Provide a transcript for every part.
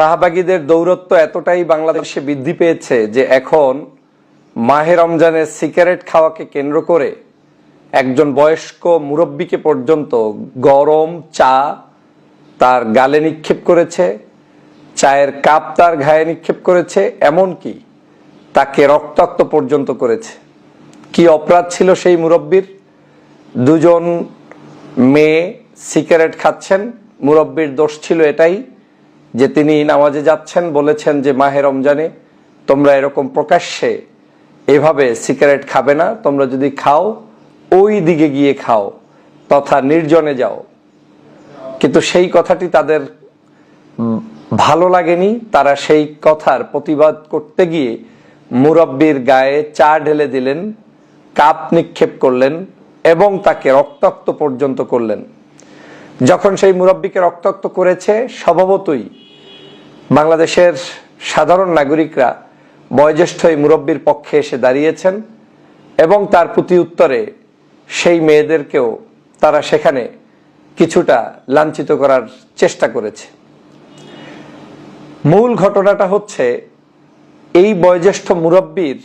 শাহবাগীদের দৌরত্ব এতটাই বাংলাদেশে বৃদ্ধি পেয়েছে যে এখন মাহে রমজানের সিগারেট খাওয়াকে কেন্দ্র করে একজন বয়স্ক মুরব্বীকে পর্যন্ত গরম চা তার গালে নিক্ষেপ করেছে, চায়ের কাপ তার ঘায়ে নিক্ষেপ করেছে, এমনকি তাকে রক্তাক্ত পর্যন্ত করেছে। কি অপরাধ ছিল সেই মুরব্বীর? দুজন মেয়ে সিগারেট খাচ্ছেন, মুরব্বীর দোষ ছিল এটাই। যে তিনি নামাজে যাচ্ছেন, বলেছেন যে, মাহে রমজানে তোমরা এরকম প্রকাশ্যে এভাবে সিগারেট খাবে না, তোমরা যদি খাও, ওই দিকে গিয়ে খাও, তথা নির্জনে যাও। কিন্তু সেই কথাটি তাদের ভালো লাগেনি। তারা সেই কথার প্রতিবাদ করতে গিয়ে মুরব্বীর গায়ে চা ঢেলে দিলেন, কাপ নিক্ষেপ করলেন এবং তাকে রক্তাক্ত পর্যন্ত করলেন। যখন সেই মুরব্বীকে রক্তাক্ত করেছে, স্বভাবতই বাংলাদেশের সাধারণ নাগরিকরা বয়োজ্যেষ্ঠ এই মুরব্বীর পক্ষে এসে দাঁড়িয়েছেন এবং তার প্রতি উত্তরে সেই মেয়েদেরকেও তারা সেখানে কিছুটা লাঞ্ছিত করার চেষ্টা করেছে। মূল ঘটনাটা হচ্ছে, এই বয়োজ্যেষ্ঠ মুরব্বীর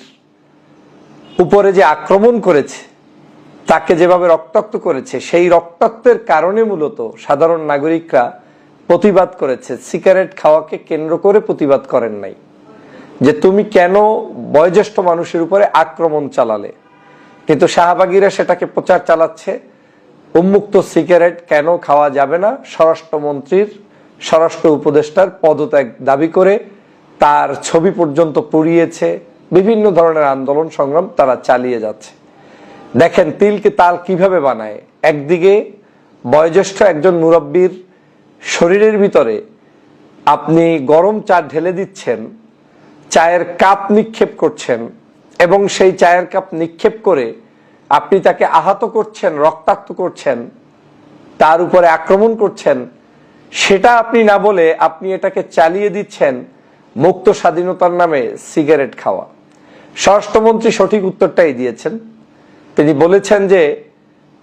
উপরে যে আক্রমণ করেছে তাকে যেভাবে রক্তাক্ত করেছে, সেই রক্তাক্তের কারণে মূলত সাধারণ নাগরিকরা প্রতিবাদ করেছে। সিগারেট খাওয়াকে কেন্দ্র করে প্রতিবাদ করেন নাই। যে তুমি কেন বয়োজ্যেষ্ঠ মানুষের উপরে আক্রমণ চালালে? কিন্তু শাহবাগীরা সেটাকে প্রচার চালাচ্ছে। উন্মুক্ত সিগারেট কেন খাওয়া যাবে না? স্বরাষ্ট্রমন্ত্রীর, স্বরাষ্ট্র উপদেষ্টার পদত্যাগ দাবি করে তার ছবি পর্যন্ত পুড়িয়েছে। বিভিন্ন ধরনের আন্দোলন সংগ্রাম তারা চালিয়ে যাচ্ছে। দেখেন তিলকে তাল কীভাবে বানায়? একদিকে বয়োজ্যেষ্ঠ একজন মুরব্বীর শরীরের ভিতরে আপনি গরম চা ঢেলে দিচ্ছেন, চায়ের কাপ নিক্ষেপ করছেন এবং সেই চায়ের কাপ নিক্ষেপ করে আপনি তাকে আহত করছেন, রক্তাক্ত করছেন, তার উপরে আক্রমণ করছেন, সেটা আপনি না বলে আপনি এটাকে চালিয়ে দিচ্ছেন মুক্ত স্বাধীনতার নামে সিগারেট খাওয়া। স্বরাষ্ট্রমন্ত্রী সঠিক উত্তরটাই দিয়েছেন। তিনি বলেছেন যে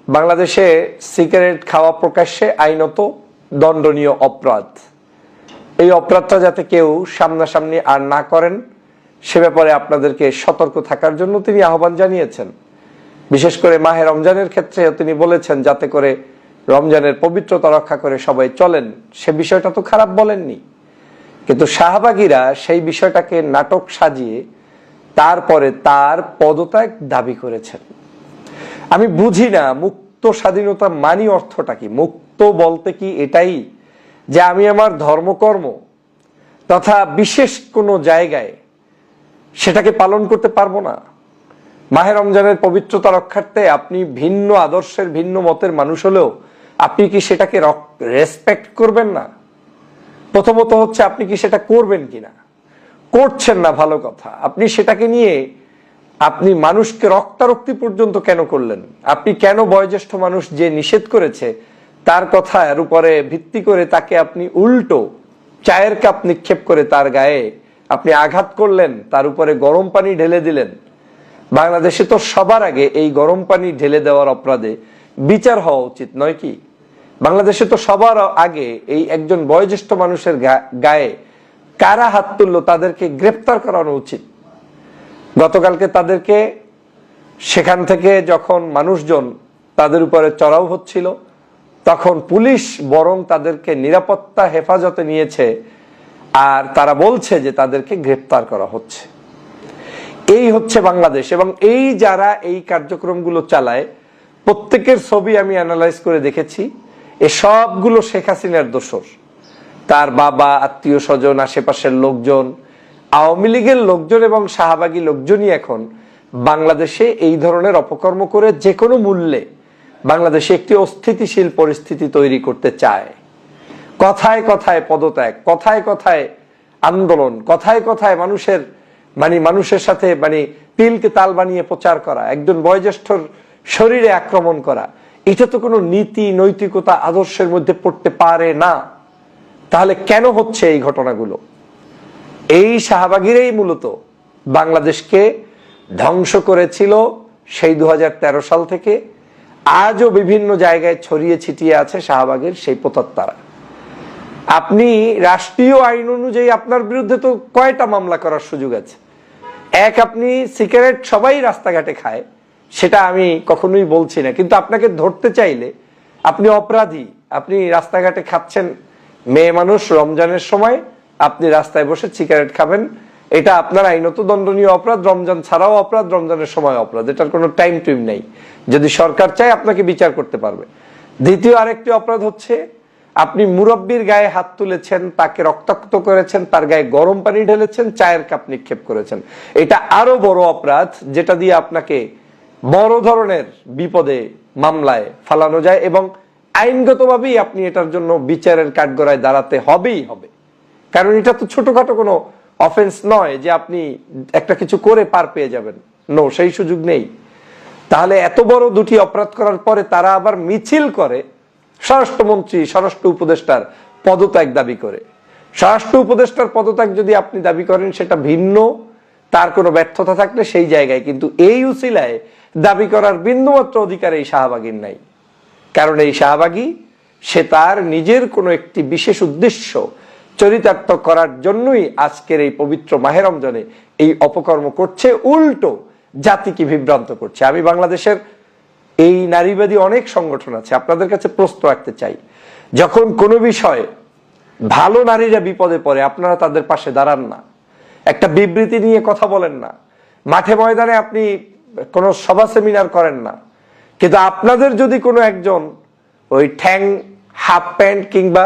বাংলাদেশে সিগারেট খাওয়া প্রকাশ্যে আইনত দণ্ডনীয় অপরাধ। এই অপরাধটা যাতে কেউ সামনাসামনি আর না করেন, সে ব্যাপারে আপনাদেরকে সতর্ক থাকার জন্য তিনি আহ্বান জানিয়েছেন। বিশেষ করে মাহে রমজানের ক্ষেত্রে তিনি বলেছেন, যাতে করে রমজানের পবিত্রতা রক্ষা করে সবাই চলেন। সে বিষয়টা তো খারাপ বলেননি। কিন্তু শাহবাগীরা সেই বিষয়টাকে নাটক সাজিয়ে তারপরে তার পদত্যাগ দাবি করেছেন। আমি বুঝি না, মুক্ত স্বাধীনতা মানি অর্থটা কি? মুক্ত বলতে কি এটাই? যে আমি আমার ধর্মকর্ম তথা বিশেষ কোনো জায়গায় সেটাকে পালন করতে পারব না। মাহে রমজানের পবিত্রতা রক্ষার্থে আপনি ভিন্ন আদর্শের, ভিন্ন মতের মানুষ হলেও আপনি কি সেটাকে রেসপেক্ট করবেন না? প্রথমত হচ্ছে আপনি কি সেটা করবেন কিনা? করছেন না ভালো কথা। আপনি সেটাকে নিয়ে আপনি মানুষকে রক্তারক্তি পর্যন্ত কেন করলেন? আপনি কেন বয়োজ্যেষ্ঠ মানুষ যে নিষেধ করেছে, তার কথার উপরে ভিত্তি করে তাকে আপনি উল্টো চায়ের কাপ নিক্ষেপ করে তার গায়ে আপনি আঘাত করলেন, তার উপরে গরম পানি ঢেলে দিলেন। বাংলাদেশে তো সবার আগে এই গরম পানি ঢেলে দেওয়ার অপরাধে বিচার হওয়া উচিত, নয় কি? বাংলাদেশে তো সবার আগে এই একজন বয়োজ্যেষ্ঠ মানুষের গায়ে কারা হাত তুললো, তাদেরকে গ্রেপ্তার করানো উচিত। গতকালকে তাদেরকে সেখান থেকে যখন মানুষজন তাদের উপরে চড়াও হচ্ছিল, তখন পুলিশ বরং তাদেরকে নিরাপত্তা হেফাজতে নিয়েছে আর তারা বলছে যে তাদেরকে গ্রেপ্তার করা হচ্ছে। এই হচ্ছে বাংলাদেশ এবং এই যারা এই কার্যক্রমগুলো চালায়, প্রত্যেকের ছবি আমি অ্যানালাইজ করে দেখেছি। এ সবগুলো শেখ হাসিনার দোষর। তার বাবা, আত্মীয় স্বজন, আশেপাশের লোকজন আওয়ামী লীগের লোকজন এবং শাহবাগী লোকজনই এখন বাংলাদেশে এই ধরনের অপকর্ম করে যে কোনো মূল্যে বাংলাদেশে একটি অস্থিতিশীল পরিস্থিতি তৈরি করতে চায়। কথায় কথায় পদত্যাগ, কথায় কথায় আন্দোলন, কথায় কথায় মানুষের মানে মানুষের সাথে মানে তিলকে তাল বানিয়ে প্রচার করা, একজন বয়োজ্যেষ্ঠর শরীরে আক্রমণ করা, এটা তো কোনো নীতি, নৈতিকতা, আদর্শের মধ্যে পড়তে পারে না। তাহলে কেন হচ্ছে এই ঘটনাগুলো? এই শাহবাগিরাই মূলত বাংলাদেশকে ধ্বংস করেছিল সেই দুহাজার তেরো সাল থেকে। আজও বিভিন্ন জায়গায় ছড়িয়ে ছিটিয়ে আছে শাহবাগের সেই প্রতত্তারা। আপনি রাষ্ট্রীয় আইন অনুযায়ী আপনার বিরুদ্ধে তো কয়টা মামলা করার সুযোগ আছে। এক আপনি সিগারেট সবাই রাস্তাঘাটে খায়, সেটা আমি কখনোই বলছি না। কিন্তু আপনাকে ধরতে চাইলে আপনি অপরাধী, আপনি রাস্তাঘাটে খাচ্ছেন মেয়ে মানুষ রমজানের সময় আপনি রাস্তায় বসে সিগারেট খাবেন। এটা আপনার আইনত দণ্ডনীয় অপরাধ, রমজান ছাড়াও অপরাধ, রমজানের সময় অপরাধ। এটার কোনো টাইম টুইম নেই। যদি সরকার চায়, আপনাকে বিচার করতে পারবে। দ্বিতীয় আরেকটি অপরাধ হচ্ছে, আপনি মুরব্বীর গায়ে হাত তুলেছেন, তাকে রক্তাক্ত করেছেন, তার গায়ে গরম পানি ঢেলেছেন, চায়ের কাপ নিক্ষেপ করেছেন। এটা আরও বড় অপরাধ, যেটা দিয়ে আপনাকে বড় ধরনের বিপদে, মামলায় ফালানো যায় এবং আইনগতভাবেই আপনি এটার জন্য বিচারের কাঠগড়ায় দাঁড়াতে হবেই হবে। কারণ এটা তো ছোটখাটো কোনো অফেন্স নয় যে আপনি একটা কিছু করে পার পেয়ে যাবেন। নো সেই সুযোগ নেই। তাহলে এত বড় দুটি অপরাধ করার পরে তারা আবার মিছিল করে স্বরাষ্ট্রমন্ত্রী, স্বরাষ্ট্র উপদেষ্টার পদত্যাগ দাবি করে। স্বরাষ্ট্র উপদেষ্টার পদত্যাগ যদি আপনি দাবি করেন, সেটা ভিন্ন। তার কোনো ব্যর্থতা থাকলে সেই জায়গায়। কিন্তু এই উসিলায় দাবি করার বিন্দুমাত্র অধিকার এই শাহবাগীর নাই। কারণ এই শাহবাগী, সে তার নিজের কোনো একটি বিশেষ উদ্দেশ্য চরিতার্থ করার জন্যই আজকের এই পবিত্র মাহের রমজানে এই অপকর্ম করছে, উল্টো জাতিকে বিভ্রান্ত করছে। আমি বাংলাদেশের এই নারীবাদী অনেক সংগঠন আছে, আপনাদের কাছে প্রশ্ন রাখতে চাই। যখন কোনো বিষয়ে ভালো নারীরা বিপদে পড়ে, আপনারা তাদের পাশে দাঁড়ান না। একটা বিবৃতি নিয়ে কথা বলেন না। মাঠে ময়দানে আপনি কোনো সভা সেমিনার করেন না। কিন্তু আপনাদের যদি কোনো একজন ওই ঠ্যাং, হাফ প্যান্ট কিংবা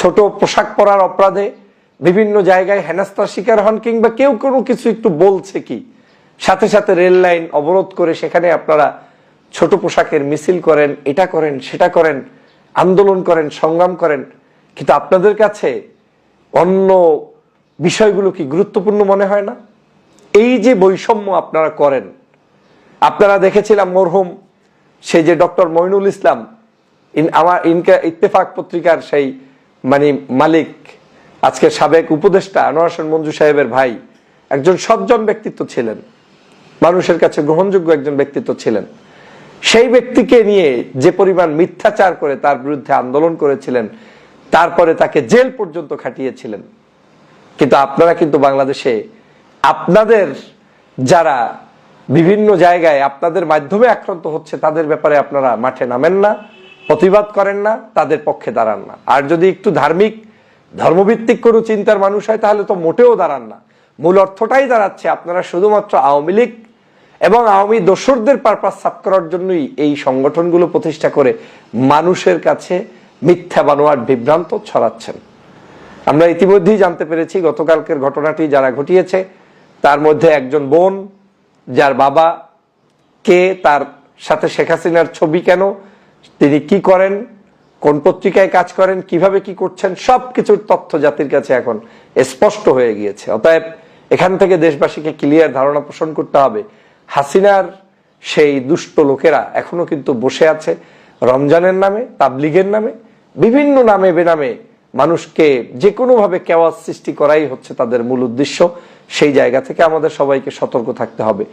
ছোট পোশাক পরার অপরাধে বিভিন্ন জায়গায় হেনাস্তার শিকার হন কিংবা কেউ কোনো কিছু একটু বলছে কি? সাথে সাথে রেল লাইন অবরোধ করে সেখানে আপনারা ছোট পোশাকের মিছিল করেন, এটা করেন, সেটা করেন, আন্দোলন করেন, সংগ্রাম করেন। কিন্তু আপনাদের কাছে অন্য বিষয়গুলো কি গুরুত্বপূর্ণ মনে হয় না? এই যে বৈষম্য আপনারা করেন, আপনারা দেখেছিলাম মরহুম, সেই যে ডক্টর মইনুল ইসলাম আমার ইনকা ইত্তেফাক পত্রিকার সেই মানে মালিক, আজকে সাবেক উপদেষ্টা আনোয়ার মঞ্জু সাহেবের ভাই, একজন সজ্জন ব্যক্তিত্ব ছিলেন। মানুষের কাছে গ্রহণযোগ্য একজন ব্যক্তিত্ব ছিলেন। সেই ব্যক্তিকে নিয়ে যে পরিমাণ মিথ্যাচার করে তার বিরুদ্ধে আন্দোলন করেছিলেন, তারপরে তাকে জেল পর্যন্ত খাটিয়েছিলেন। কিন্তু আপনারা কিন্তু বাংলাদেশে, আপনাদের যারা বিভিন্ন জায়গায় আপনাদের মাধ্যমে আক্রান্ত হচ্ছে, তাদের ব্যাপারে আপনারা মাঠে নামেন না। প্রতিবাদ করেন না, তাদের পক্ষে দাঁড়ান না। আর যদি একটু ধার্মিক, ধর্মভিত্তিক কোনো চিন্তার মানুষ হয়, তাহলে তো মোটেও দাঁড়ান না। মূল অর্থটাই দাঁড়াচ্ছে আপনারা শুধুমাত্র আওয়ামী লীগ এবং আওয়ামী দোসরদের পারপাস সাফ করার জন্যই এই সংগঠনগুলো প্রতিষ্ঠা করে মানুষের কাছে মিথ্যা বানোয়ার বিভ্রান্ত ছড়াচ্ছেন। আমরা ইতিমধ্যেই জানতে পেরেছি, গতকালকের ঘটনাটি যারা ঘটিয়েছে, তার মধ্যে একজন বোন, যার বাবা, কে, তার সাথে শেখ হাসিনার ছবি কেন তিনি কি করেন, কোন পত্রিকায় কাজ করেন, কীভাবে কি করছেন সব কিছুর তথ্য জাতির কাছে এখন স্পষ্ট হয়ে গিয়েছে। অতএব এখান থেকে দেশবাসীকে ক্লিয়ার ধারণা পোষণ করতে হবে। হাসিনার সেই দুষ্ট লোকেরা এখনও কিন্তু বসে আছে রমজানের নামে, তাবলিগের নামে, বিভিন্ন নামে বেনামে মানুষকে যে কোনোভাবে কেওয়াজ সৃষ্টি করাই হচ্ছে তাদের মূল উদ্দেশ্য। সেই জায়গা থেকে আমাদের সবাইকে সতর্ক থাকতে হবে।